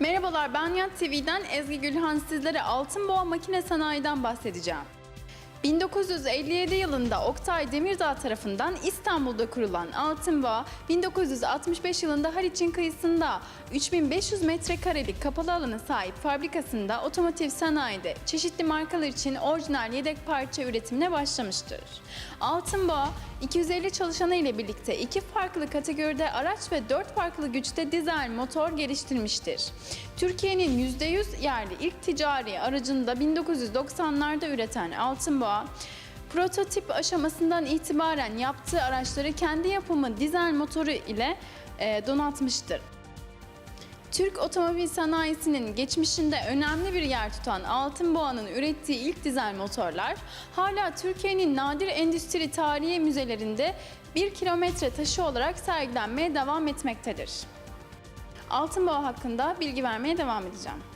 Merhabalar ben Yat TV'den Ezgi Gülhan sizlere Altınboğa Makine Sanayi'den bahsedeceğim. 1957 yılında Oktay Demirdağ tarafından İstanbul'da kurulan Altınboğa, 1965 yılında Haliç'in kıyısında 3500 metrekarelik kapalı alana sahip fabrikasında otomotiv sanayide çeşitli markalar için orijinal yedek parça üretimine başlamıştır. Altınboğa, 250 çalışanı ile birlikte iki farklı kategoride araç ve 4 farklı güçte dizel motor geliştirmiştir. Türkiye'nin %100 yerli ilk ticari aracını da 1990'larda üreten Altınboğa, prototip aşamasından itibaren yaptığı araçları kendi yapımı dizel motoru ile e, donatmıştır. Türk otomobil sanayisinin geçmişinde önemli bir yer tutan Altınboğa'nın ürettiği ilk dizel motorlar hala Türkiye'nin nadir endüstri tarihi müzelerinde bir kilometre taşı olarak sergilenmeye devam etmektedir. Altınboğa hakkında bilgi vermeye devam edeceğim.